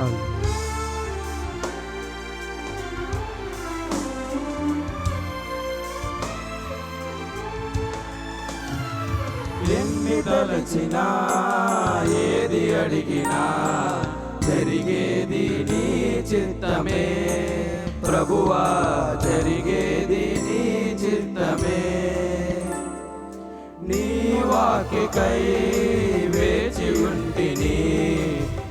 అవును. ఎన్ని తలచినా ఏది అడిగినా జరిగేది నీ చిత్తమే ప్రభువా జరిగేది నీ చిత్తమే నీ వాక్యకై వేచి ఉంటిని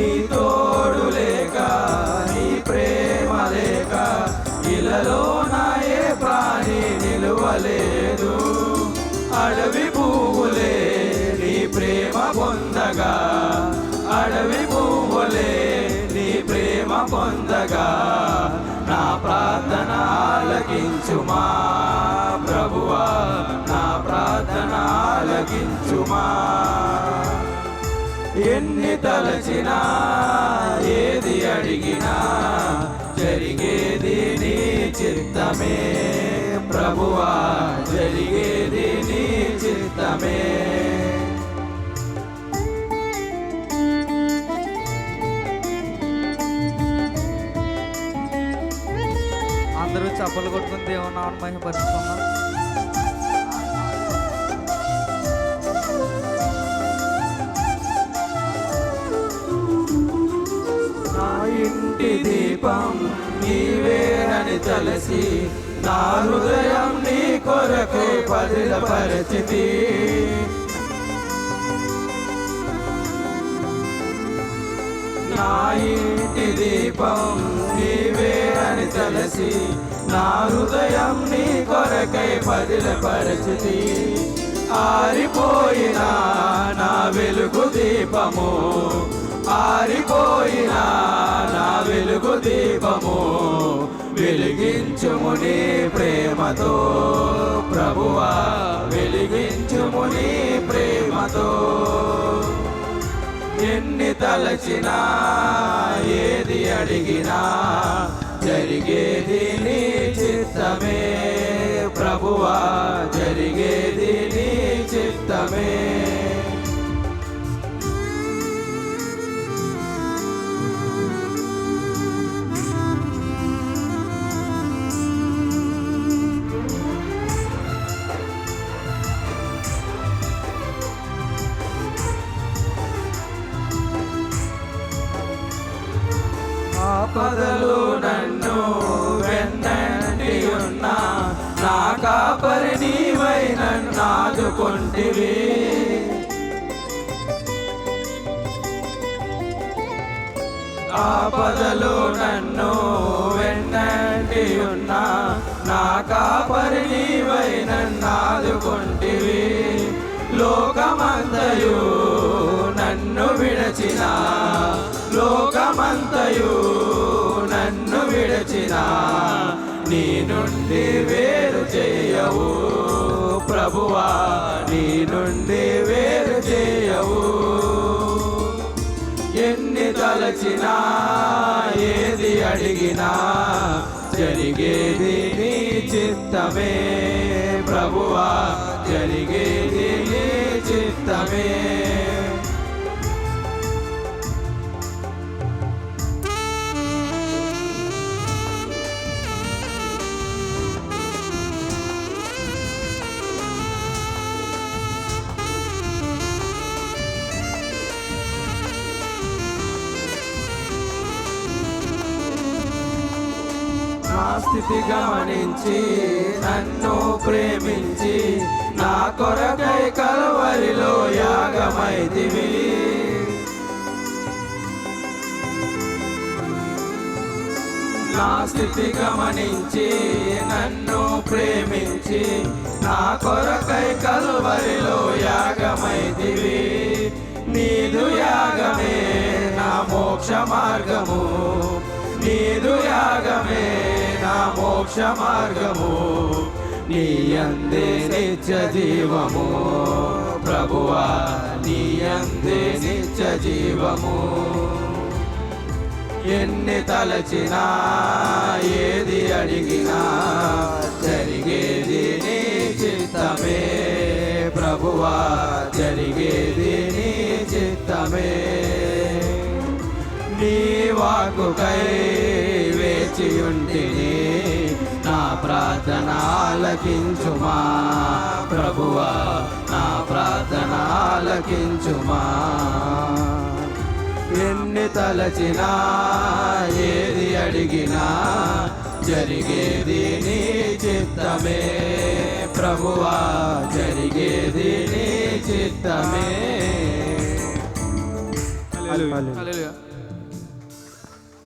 నీ తోడు లేక నీ ప్రేమ లేక ఇలలో నాయే ప్రాణి నిలువలేదు. అడవి పువ్వులే నీ ప్రేమ పొందగా అడవి పువ్వులే నీ ప్రేమ పొందగా నా ప్రార్థన ఆలకించుమా ప్రభువా నా ప్రార్థన ఆలకించుమా. ఎన్ని తలచినా ఏది అడిగినా జరిగేది నీ చిత్తమే. ప్రభువా జరిగేది నీ చిత్తమే. అందరూ చప్పలు కొట్టుకుని దేవుని నామం మహిమపరుచుకున్నాం దీపం నీవేనని తలసి నా హృదయం నీ కొరకే పదిల పరిస్థితి నా ఇంటి దీపం నీవే అని తలసి నా హృదయం నీ కొరకై పదిల పరిస్థితి ఆరిపోయినా నా వెలుగు దీపము ఆరిపోయిన నా వెలుగు దీపము వెలిగించుము నీ ప్రేమతో. ప్రభువా వెలిగించుము నీ ప్రేమతో. ఎన్ని తలచినా ఏది అడిగినా జరిగేది నీ చిత్తమే. ప్రభువా జరిగే ఆపదలు నన్ను వెన్నంటి ఉన్నా నా కాపరి నీవై నన్ను ఆదుకుంటివి. ఆపదలు నన్ను వెన్నంటి ఉన్నా నా కాపరి నీవై నన్ను ఆదుకుంటివి. లోకమంతయు నన్ను విడచిన లోకమంతయు నీ నుండి వేరు చేయవు ప్రభువా. నీ నుండి వేరు చేయవు. ఎన్ని తలచినా ఏది అడిగినా జరిగేది నీ చిత్తమే ప్రభువా. జరిగేది నీ చిత్తమే స్థితి గమనించి నన్ను ప్రేమించి నా కొరకై కలవరిలో యాగమైదివి నా స్థితి గమనించి నన్ను ప్రేమించి నా కొరకై కలువరిలో యాగమైదివి నీదు యాగమే నా మోక్ష మార్గము నీదు మోక్ష మార్గము నీ అందే నిత్య జీవము. ప్రభువా నీ అందే నిత్య జీవము. ఎన్ని తలచినా ఏది అడిగినా జరిగేది నీ చిత్తమే. ప్రభువా జరిగేది నీ చిత్తమే. నీ వాకుకై వేచి ఉంటిని నా ప్రార్థన ఆలకించుమా ప్రభువా నా ప్రార్థన ఆలకించుమా ఎన్ని తలచినా ఏది అడిగినా జరిగేది నీ చిత్తమే. ప్రభువా జరిగేది నీ చిత్తమే. హల్లెలూయా.